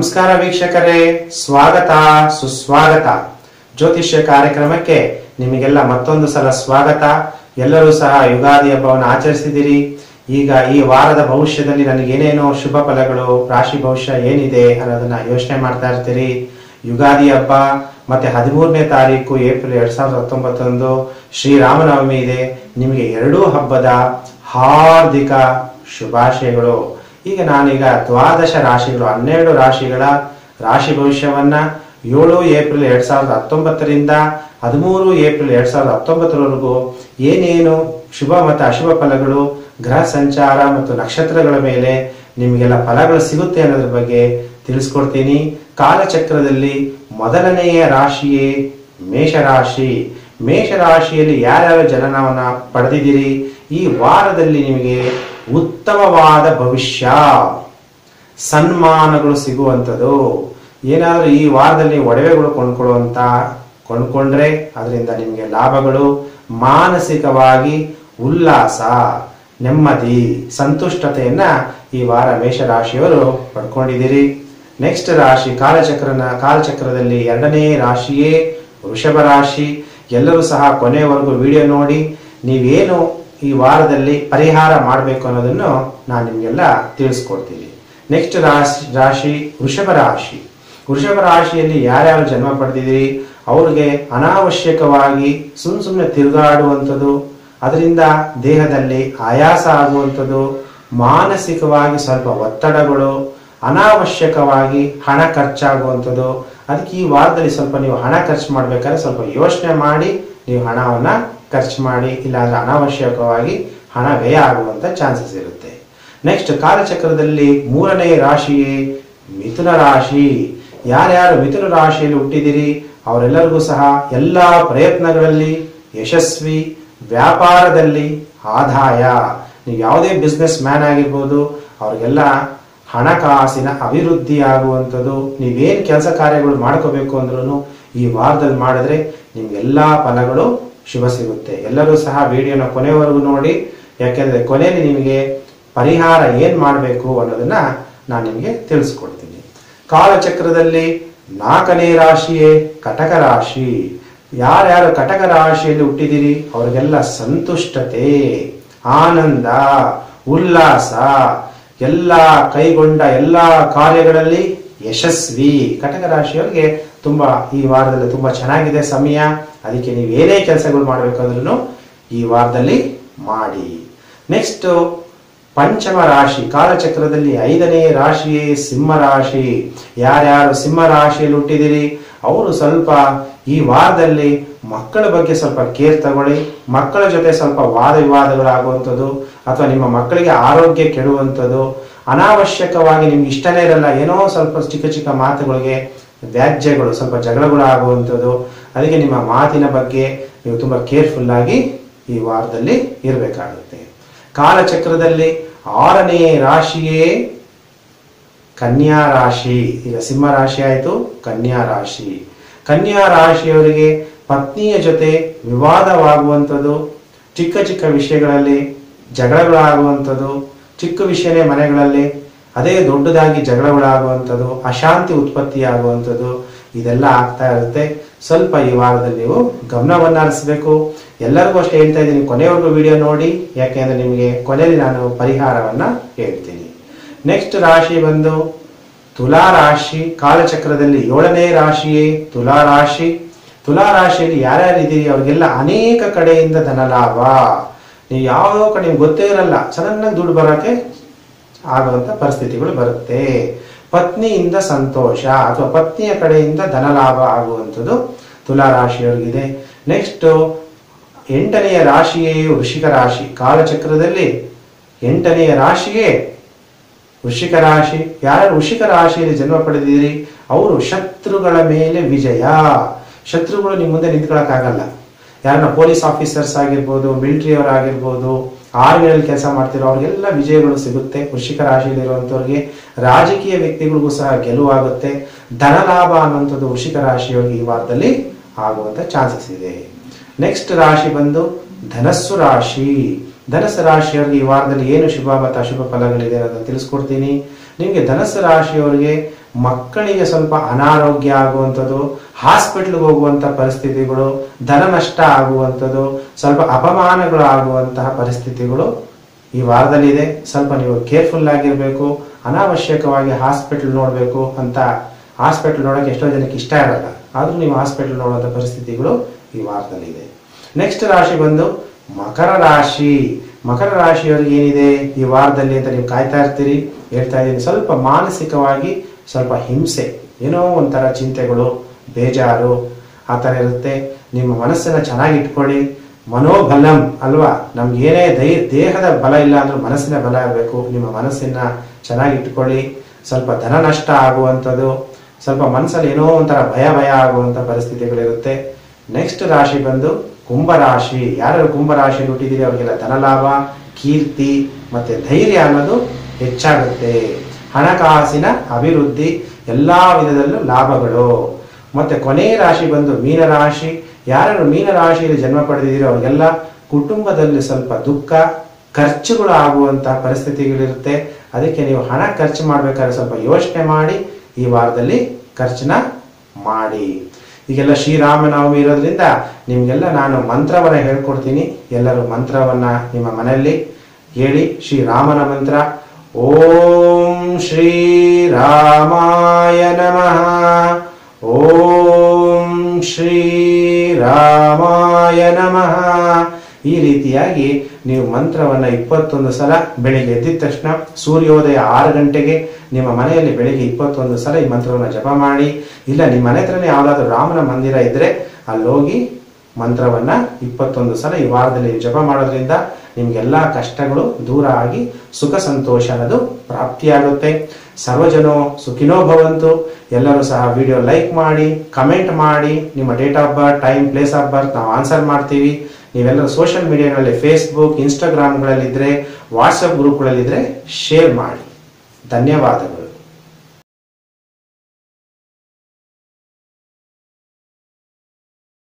ನಮಸ್ಕಾರ ವೀಕ್ಷಕರೇ, ಸ್ವಾಗತ, ಸುಸ್ವಾಗತ. ಜ್ಯೋತಿಷ್ಯ ಕಾರ್ಯಕ್ರಮಕ್ಕೆ ನಿಮಗೆಲ್ಲ ಮತ್ತೊಂದು ಸಲ ಸ್ವಾಗತ. ಎಲ್ಲರೂ ಸಹ ಯುಗಾದಿ ಹಬ್ಬವನ್ನು ಆಚರಿಸಿದಿರಿ. ಈಗ ಈ ವಾರದ ಭವಿಷ್ಯದಲ್ಲಿ ನನಗೇನೇನೋ ಶುಭ ಫಲಗಳು, ರಾಶಿ ಭವಿಷ್ಯ ಏನಿದೆ ಅನ್ನೋದನ್ನ ಯೋಚನೆ ಮಾಡ್ತಾ ಇರ್ತೀರಿ. ಯುಗಾದಿ ಹಬ್ಬ, ಮತ್ತೆ ಹದಿಮೂರನೇ ತಾರೀಕು, ಏಪ್ರಿಲ್ ಎರಡ್ ಸಾವಿರದ ಹತ್ತೊಂಬತ್ತೊಂದು ಶ್ರೀರಾಮನವಮಿ ಇದೆ. ನಿಮಗೆ ಎರಡೂ ಹಬ್ಬದ ಹಾರ್ದಿಕ ಶುಭಾಶಯಗಳು. ಈಗ ನಾನೀಗ ದ್ವಾದಶ ರಾಶಿಗಳು, ಹನ್ನೆರಡು ರಾಶಿಗಳ ರಾಶಿ ಭವಿಷ್ಯವನ್ನ ಏಳು ಏಪ್ರಿಲ್ ಎರಡ್ ಸಾವಿರದ ಹತ್ತೊಂಬತ್ತರಿಂದ ಹದಿಮೂರು ಏಪ್ರಿಲ್ ಎರಡ್ ಸಾವಿರದ ಹತ್ತೊಂಬತ್ತರವರೆಗೂ ಏನೇನು ಶುಭ ಮತ್ತು ಅಶುಭ ಫಲಗಳು, ಗ್ರಹ ಸಂಚಾರ ಮತ್ತು ನಕ್ಷತ್ರಗಳ ಮೇಲೆ ನಿಮಗೆಲ್ಲ ಫಲಗಳು ಸಿಗುತ್ತೆ ಅನ್ನೋದ್ರ ಬಗ್ಗೆ ತಿಳಿಸ್ಕೊಡ್ತೀನಿ. ಕಾಲಚಕ್ರದಲ್ಲಿ ಮೊದಲನೆಯ ರಾಶಿಯೇ ಮೇಷರಾಶಿ. ಮೇಷರಾಶಿಯಲ್ಲಿ ಯಾರ್ಯಾರು ಜನನವನ್ನ ಪಡೆದಿದ್ದೀರಿ? ಈ ವಾರದಲ್ಲಿ ನಿಮಗೆ ಉತ್ತಮವಾದ ಭವಿಷ್ಯ. ಸನ್ಮಾನಗಳು ಸಿಗುವಂಥದ್ದು. ಏನಾದರೂ ಈ ವಾರದಲ್ಲಿ ಒಡವೆಗಳು ಕೊಂಡ್ಕೊಳ್ಳುವಂತ ಕೊಂಡ್ಕೊಂಡ್ರೆ ಅದರಿಂದ ನಿಮಗೆ ಲಾಭಗಳು. ಮಾನಸಿಕವಾಗಿ ಉಲ್ಲಾಸ, ನೆಮ್ಮದಿ, ಸಂತುಷ್ಟತೆಯನ್ನ ಈ ವಾರ ಮೇಷರಾಶಿಯವರು ಪಡ್ಕೊಂಡಿದ್ದೀರಿ. ನೆಕ್ಸ್ಟ್ ರಾಶಿ ಕಾಲಚಕ್ರನ, ಕಾಲಚಕ್ರದಲ್ಲಿ ಎರಡನೇ ರಾಶಿಯೇ ವೃಷಭ ರಾಶಿ. ಎಲ್ಲರೂ ಸಹ ಕೊನೆಯವರೆಗೂ ವಿಡಿಯೋ ನೋಡಿ, ನೀವೇನು ಈ ವಾರದಲ್ಲಿ ಪರಿಹಾರ ಮಾಡಬೇಕು ಅನ್ನೋದನ್ನು ನಾನು ನಿಮಗೆಲ್ಲ ತಿಳಿಸ್ಕೊಡ್ತೀನಿ. ನೆಕ್ಸ್ಟ್ ರಾಶಿ ರಾಶಿ ವೃಷಭ ರಾಶಿ. ವೃಷಭ ರಾಶಿಯಲ್ಲಿ ಯಾರ್ಯಾರು ಜನ್ಮ ಪಡೆದಿದ್ದೀರಿ? ಅವ್ರಿಗೆ ಅನಾವಶ್ಯಕವಾಗಿ ಸುಮ್ ಸುಮ್ಮನೆ ತಿರುಗಾಡುವಂಥದ್ದು, ಅದರಿಂದ ದೇಹದಲ್ಲಿ ಆಯಾಸ ಆಗುವಂಥದ್ದು, ಮಾನಸಿಕವಾಗಿ ಸ್ವಲ್ಪ ಒತ್ತಡಗಳು, ಅನಾವಶ್ಯಕವಾಗಿ ಹಣ ಖರ್ಚಾಗುವಂಥದ್ದು, ಅದಕ್ಕೆ ಈ ವಾರದಲ್ಲಿ ಸ್ವಲ್ಪ ನೀವು ಹಣ ಖರ್ಚು ಮಾಡ್ಬೇಕಾದ್ರೆ ಸ್ವಲ್ಪ ಯೋಚನೆ ಮಾಡಿ ನೀವು ಹಣವನ್ನ ಖರ್ಚು ಮಾಡಿ ಇಲ್ಲಾಂದ್ರೆ ಅನಾವಶ್ಯಕವಾಗಿ ಹಣ ವ್ಯಯ ಆಗುವಂತ ಚಾನ್ಸಸ್ ಇರುತ್ತೆ. ನೆಕ್ಸ್ಟ್ ಕಾಲಚಕ್ರದಲ್ಲಿ ಮೂರನೇ ರಾಶಿಯೇ ಮಿಥುನ ರಾಶಿ. ಯಾರ್ಯಾರು ಮಿಥುನ ರಾಶಿಯಲ್ಲಿ ಹುಟ್ಟಿದಿರಿ, ಅವರೆಲ್ಲರಿಗೂ ಸಹ ಎಲ್ಲಾ ಪ್ರಯತ್ನಗಳಲ್ಲಿ ಯಶಸ್ವಿ ವ್ಯಾಪಾರದಲ್ಲಿ ಆದಾಯ. ನೀವು ಯಾವುದೇ ಬಿಸ್ನೆಸ್ ಮ್ಯಾನ್ ಆಗಿರ್ಬೋದು, ಅವ್ರಿಗೆಲ್ಲ ಹಣಕಾಸಿನ ಅಭಿವೃದ್ಧಿ ಆಗುವಂಥದ್ದು, ನೀವೇನು ಕೆಲಸ ಕಾರ್ಯಗಳು ಮಾಡ್ಕೋಬೇಕು ಅಂದ್ರೂ ಈ ವಾರದಲ್ಲಿ ಮಾಡಿದ್ರೆ ನಿಮ್ಗೆಲ್ಲ ಫಲಗಳು ಶುಭ ಸಿಗುತ್ತೆ. ಎಲ್ಲರೂ ಸಹ ವಿಡಿಯೋನ ಕೊನೆವರೆಗೂ ನೋಡಿ, ಯಾಕೆಂದ್ರೆ ಕೊನೆಯಲ್ಲಿ ನಿಮಗೆ ಪರಿಹಾರ ಏನ್ ಮಾಡಬೇಕು ಅನ್ನೋದನ್ನ ನಾನು ನಿಮಗೆ ತಿಳಿಸ್ಕೊಡ್ತೀನಿ. ಕಾಲಚಕ್ರದಲ್ಲಿ ನಾಲ್ಕನೇ ರಾಶಿಯೇ ಕಟಕ ರಾಶಿ. ಯಾರ್ಯಾರು ಕಟಕ ರಾಶಿಯಲ್ಲಿ ಹುಟ್ಟಿದಿರಿ? ಅವರಿಗೆಲ್ಲ ಸಂತುಷ್ಟತೆ, ಆನಂದ, ಉಲ್ಲಾಸ, ಎಲ್ಲ ಕೈಗೊಂಡ ಎಲ್ಲ ಕಾರ್ಯಗಳಲ್ಲಿ ಯಶಸ್ವಿ ಕಟಕ ರಾಶಿಯವರಿಗೆ ತುಂಬಾ ಈ ವಾರದಲ್ಲಿ ತುಂಬಾ ಚೆನ್ನಾಗಿದೆ ಸಮಯ. ಅದಕ್ಕೆ ನೀವು ಏನೇ ಕೆಲಸಗಳು ಮಾಡಬೇಕಾದ್ರೂ ಈ ವಾರದಲ್ಲಿ ಮಾಡಿ. ನೆಕ್ಸ್ಟ್ ಪಂಚಮ ರಾಶಿ. ಕಾಲಚಕ್ರದಲ್ಲಿ ಐದನೇ ರಾಶಿಯೇ ಸಿಂಹ ರಾಶಿ. ಯಾರ್ಯಾರು ಸಿಂಹ ರಾಶಿಯಲ್ಲಿ ಹುಟ್ಟಿದಿರಿ, ಅವರು ಸ್ವಲ್ಪ ಈ ವಾರದಲ್ಲಿ ಮಕ್ಕಳ ಬಗ್ಗೆ ಸ್ವಲ್ಪ ಕೇರ್ ತಗೊಳ್ಳಿ. ಮಕ್ಕಳ ಜೊತೆ ಸ್ವಲ್ಪ ವಾದ ವಿವಾದಗಳಾಗುವಂಥದ್ದು, ಅಥವಾ ನಿಮ್ಮ ಮಕ್ಕಳಿಗೆ ಆರೋಗ್ಯ ಕೆಡುವಂಥದ್ದು, ಅನಾವಶ್ಯಕವಾಗಿ ನಿಮ್ಗೆ ಇಷ್ಟನೇ ಇರಲ್ಲ, ಏನೋ ಸ್ವಲ್ಪ ಚಿಕ್ಕ ಚಿಕ್ಕ ಮಾತುಗಳಿಗೆ ವ್ಯಾಜ್ಯಗಳು, ಸ್ವಲ್ಪ ಜಗಳಗಳು ಆಗುವಂಥದ್ದು, ಅದಕ್ಕೆ ನಿಮ್ಮ ಮಾತಿನ ಬಗ್ಗೆ ನೀವು ತುಂಬ ಕೇರ್ಫುಲ್ ಆಗಿ ಈ ವಾರದಲ್ಲಿ ಇರಬೇಕಾಗುತ್ತೆ. ಕಾಲಚಕ್ರದಲ್ಲಿ ಆರನೇ ರಾಶಿಯೇ ಕನ್ಯಾ ರಾಶಿ. ಈಗ ಸಿಂಹ ರಾಶಿ ಆಯಿತು, ಕನ್ಯಾ ರಾಶಿ. ಕನ್ಯಾ ರಾಶಿಯವರಿಗೆ ಪತ್ನಿಯ ಜೊತೆ ವಿವಾದವಾಗುವಂಥದ್ದು, ಚಿಕ್ಕ ಚಿಕ್ಕ ವಿಷಯಗಳಲ್ಲಿ ಜಗಳಗಳಾಗುವಂಥದ್ದು, ಚಿಕ್ಕ ವಿಷಯನೇ ಮನೆಗಳಲ್ಲಿ ಅದೇ ದೊಡ್ಡದಾಗಿ ಜಗಳಗಳಾಗುವಂಥದ್ದು, ಅಶಾಂತಿ ಉತ್ಪತ್ತಿ ಆಗುವಂಥದ್ದು ಇದೆಲ್ಲ ಆಗ್ತಾ ಇರುತ್ತೆ. ಸ್ವಲ್ಪ ಈ ವಾರದಲ್ಲಿ ನೀವು ಗಮನವನ್ನು ಹರಿಸಬೇಕು. ಎಲ್ಲರಿಗೂ ಅಷ್ಟೇ ಹೇಳ್ತಾ ಇದ್ದೀನಿ, ಕೊನೆವರೆಗೂ ವಿಡಿಯೋ ನೋಡಿ. ಯಾಕೆಂದ್ರೆ ನಿಮಗೆ ಕೊನೆಯಲ್ಲಿ ನಾನು ಪರಿಹಾರವನ್ನ ಹೇಳ್ತೀನಿ. ನೆಕ್ಸ್ಟ್ ರಾಶಿ ಬಂದು ತುಲಾ ರಾಶಿ, ಕಾಲಚಕ್ರದಲ್ಲಿ ಏಳನೇ ರಾಶಿಯೇ ತುಲಾ ರಾಶಿ. ತುಲಾ ರಾಶಿಯಲ್ಲಿ ಯಾರ್ಯಾರು ಇದ್ದೀರಿ? ಅವ್ರಿಗೆಲ್ಲ ಅನೇಕ ಕಡೆಯಿಂದ ಧನಲಾಭ ನೀವು ಯಾವ ಕಡೆ, ನಿಮ್ಗೆ ಗೊತ್ತೇ ಇರಲ್ಲ. ಚೆನ್ನಾಗಿ ದುಡ್ಡು ಬರೋಕೆ ಆಗುವಂತ ಪರಿಸ್ಥಿತಿಗಳು ಬರುತ್ತೆ. ಪತ್ನಿಯಿಂದ ಸಂತೋಷ ಅಥವಾ ಪತ್ನಿಯ ಕಡೆಯಿಂದ ಧನಲಾಭ ಆಗುವಂಥದ್ದು ತುಲಾ ರಾಶಿಯವರಿಗಿದೆ ನೆಕ್ಸ್ಟ್ ಎಂಟನೆಯ ರಾಶಿಯೇ ವೃಷಿಕ ರಾಶಿ. ಕಾಲಚಕ್ರದಲ್ಲಿ ಎಂಟನೆಯ ರಾಶಿಯೇ ವೃಷಿಕ ರಾಶಿ. ಯಾರು ವೃಷಿಕ ರಾಶಿಯಲ್ಲಿ ಜನ್ಮ ಪಡೆದಿದ್ದೀರಿ? ಅವರು ಶತ್ರುಗಳ ಮೇಲೆ ವಿಜಯ. ಶತ್ರುಗಳು ನಿಮ್ಮ ಮುಂದೆ ನಿಂತ್ಕೊಳ್ಳೋಕ್ಕಾಗಲ್ಲ ಯಾರನ್ನ ಪೊಲೀಸ್ ಆಫೀಸರ್ಸ್ ಆಗಿರ್ಬೋದು ಮಿಲಿಟರಿ ಆರ್ಮಿಯಲ್ಲಿ ಕೆಲಸ ಮಾಡ್ತಿರೋ ಅವ್ರಿಗೆಲ್ಲ ವಿಜಯಗಳು ಸಿಗುತ್ತೆ ವೃಷಿಕ ರಾಶಿಯಲ್ಲಿರುವಂಥವ್ರಿಗೆ ರಾಜಕೀಯ ವ್ಯಕ್ತಿಗಳಿಗೂ ಸಹ ಗೆಲುವಾಗುತ್ತೆ ಧನಲಾಭ ಅನ್ನುವಂಥದ್ದು ವೃಷಿಕ ರಾಶಿಯವರಿಗೆ ಈ ವಾರದಲ್ಲಿ ಆಗುವಂತ ಚಾನ್ಸಸ್ ಇದೆ. ನೆಕ್ಸ್ಟ್ ರಾಶಿ ಬಂದು ಧನಸ್ಸು ರಾಶಿ. ಧನಸ್ಸು ರಾಶಿಯವರಿಗೆ ಈ ವಾರದಲ್ಲಿ ಏನು ಶುಭ ಮತ್ತು ಅಶುಭ ಫಲಗಳಿದೆ ಅನ್ನೋದನ್ನು ತಿಳಿಸ್ಕೊಡ್ತೀನಿ. ನಿಮಗೆ ಧನಸ್ಸು ರಾಶಿಯವರಿಗೆ ಮಕ್ಕಳಿಗೆ ಸ್ವಲ್ಪ ಅನಾರೋಗ್ಯ ಆಗುವಂಥದ್ದು ಹಾಸ್ಪಿಟ್ಲ್ಗೆ ಹೋಗುವಂಥ ಪರಿಸ್ಥಿತಿಗಳು, ಧನ ನಷ್ಟ ಆಗುವಂಥದ್ದು, ಸ್ವಲ್ಪ ಅಪಮಾನಗಳು ಆಗುವಂತಹ ಪರಿಸ್ಥಿತಿಗಳು ಈ ವಾರದಲ್ಲಿ ಇದೆ. ಸ್ವಲ್ಪ ನೀವು ಕೇರ್ಫುಲ್ ಆಗಿರಬೇಕು, ಅನಾವಶ್ಯಕವಾಗಿ ಹಾಸ್ಪಿಟ್ಲ್ ನೋಡಬೇಕು ಅಂತ ಹಾಸ್ಪಿಟಲ್ ನೋಡೋಕೆ ಎಷ್ಟೋ ಜನಕ್ಕೆ ಇಷ್ಟ ಇರಲ್ಲ ಆದರೂ ನೀವು ಹಾಸ್ಪಿಟ್ಲ್ ನೋಡುವಂಥ ಪರಿಸ್ಥಿತಿಗಳು ಈ ವಾರದಲ್ಲಿ ಇದೆ. ನೆಕ್ಸ್ಟ್ ರಾಶಿ ಬಂದು ಮಕರ ರಾಶಿ. ಮಕರ ರಾಶಿಯವರಿಗೆ ಏನಿದೆ? ಈ ವಾರದಲ್ಲಿ ಅಂತ ನೀವು ಕಾಯ್ತಾ ಇರ್ತೀರಿ, ಹೇಳ್ತಾ ಇದ್ದೀನಿ. ಸ್ವಲ್ಪ ಮಾನಸಿಕವಾಗಿ ಸ್ವಲ್ಪ ಹಿಂಸೆ, ಏನೋ ಒಂಥರ ಚಿಂತೆಗಳು ಬೇಜಾರು, ಆ ಥರ ಇರುತ್ತೆ. ನಿಮ್ಮ ಮನಸ್ಸನ್ನು ಚೆನ್ನಾಗಿ ಇಟ್ಕೊಳ್ಳಿ. ಮನೋಬಲಂ ಅಲ್ವಾ? ನಮ್ಗೆ ಏನೇ ದೈ, ದೇಹದ ಬಲ ಇಲ್ಲ ಅಂದ್ರೆ ಮನಸ್ಸಿನ ಬಲ ಇರಬೇಕು. ನಿಮ್ಮ ಮನಸ್ಸನ್ನ ಚೆನ್ನಾಗಿ ಇಟ್ಕೊಳ್ಳಿ. ಸ್ವಲ್ಪ ಧನ ನಷ್ಟ ಆಗುವಂಥದ್ದು, ಸ್ವಲ್ಪ ಮನಸ್ಸಲ್ಲಿ ಏನೋ ಒಂಥರ ಭಯ ಭಯ ಆಗುವಂಥ ಪರಿಸ್ಥಿತಿಗಳಿರುತ್ತೆ. ನೆಕ್ಸ್ಟ್ ರಾಶಿ ಬಂದು ಕುಂಭರಾಶಿ ಯಾರು ಕುಂಭರಾಶಿ ಹುಟ್ಟಿದಿರಿ ಅವರಿಗೆಲ್ಲ ಧನಲಾಭ ಕೀರ್ತಿ ಮತ್ತೆ ಧೈರ್ಯ ಅನ್ನೋದು ಹೆಚ್ಚಾಗುತ್ತೆ. ಹಣಕಾಸಿನ ಅಭಿವೃದ್ಧಿ, ಎಲ್ಲಾ ವಿಧದಲ್ಲೂ ಲಾಭಗಳು. ಮತ್ತೆ ಕೊನೆಯ ರಾಶಿ ಬಂದು ಮೀನರಾಶಿ. ಯಾರು ಮೀನರಾಶಿಯಲ್ಲಿ ಜನ್ಮ ಪಡೆದಿದ್ದೀರೋ ಅವರಿಗೆಲ್ಲ ಕುಟುಂಬದಲ್ಲಿ ಸ್ವಲ್ಪ ದುಃಖ, ಖರ್ಚುಗಳು ಆಗುವಂತಹ ಪರಿಸ್ಥಿತಿಗಳಿರುತ್ತೆ. ಅದಕ್ಕೆ ನೀವು ಹಣ ಖರ್ಚು ಮಾಡಬೇಕಾದ್ರೆ ಸ್ವಲ್ಪ ಯೋಚನೆ ಮಾಡಿ, ಈ ವಾರದಲ್ಲಿ ಖರ್ಚನ್ನ ಮಾಡಿ. ಈಗೆಲ್ಲ ಶ್ರೀರಾಮನವಮಿ ಇರೋದ್ರಿಂದ ನಿಮಗೆಲ್ಲ ನಾನು ಮಂತ್ರವನ್ನ ಹೇಳ್ಕೊಡ್ತೀನಿ. ಎಲ್ಲರೂ ಮಂತ್ರವನ್ನ ನಿಮ್ಮ ಮನೆಯಲ್ಲಿ ಹೇಳಿ, ಶ್ರೀರಾಮನ ಮಂತ್ರ. ಓಂ ಶ್ರೀರಾಮಾಯ ನಮಃ. ಓಂ ಶ್ರೀ ರಾಮಾಯ ನಮಃ. ಈ ರೀತಿಯಾಗಿ ನೀವು ಮಂತ್ರವನ್ನ ಇಪ್ಪತ್ತೊಂದು ಸಲ ಬೆಳಿಗ್ಗೆ ಎದ್ದಿದ ತಕ್ಷಣ ಸೂರ್ಯೋದಯ ಆರು ಗಂಟೆಗೆ ನಿಮ್ಮ ಮನೆಯಲ್ಲಿ ಬೆಳಿಗ್ಗೆ ಇಪ್ಪತ್ತೊಂದು ಸಲ ಈ ಮಂತ್ರವನ್ನ ಜಪ ಮಾಡಿ. ಇಲ್ಲ, ನಿಮ್ಮ ಮನೆ ಹತ್ರನೇ ಯಾವ್ದಾದ್ರು ರಾಮನ ಮಂದಿರ ಇದ್ದರೆ ಅಲ್ಲೋಗಿ ಮಂತ್ರವನ್ನ ಇಪ್ಪತ್ತೊಂದು ಸಲ ಈ ವಾರದಲ್ಲಿ ಜಪ ಮಾಡೋದ್ರಿಂದ ನಿಮ್ಗೆಲ್ಲಾ ಕಷ್ಟಗಳು ದೂರ ಆಗಿ ಸುಖ ಸಂತೋಷ ಅನ್ನೋದು ಪ್ರಾಪ್ತಿಯಾಗುತ್ತೆ. ಸರ್ವಜನೋ ಸುಖಿನೋ ಭವಂತು. ಎಲ್ಲರೂ ಸಹ ವಿಡಿಯೋ ಲೈಕ್ ಮಾಡಿ, ಕಮೆಂಟ್ ಮಾಡಿ, ನಿಮ್ಮ date of birth, time, place of birth ನಾವು ಆನ್ಸರ್ ಮಾಡ್ತೀವಿ. ನೀವೆಲ್ಲರೂ ಸೋಷಿಯಲ್ ಮೀಡಿಯಾಗಳಲ್ಲಿ ಫೇಸ್ಬುಕ್ ಇನ್ಸ್ಟಾಗ್ರಾಮ್ಗಳಲ್ಲಿದ್ದರೆ ವಾಟ್ಸಪ್ ಗ್ರೂಪ್ಗಳಲ್ಲಿದ್ದರೆ ಶೇರ್ ಮಾಡಿ. ಧನ್ಯವಾದಗಳು.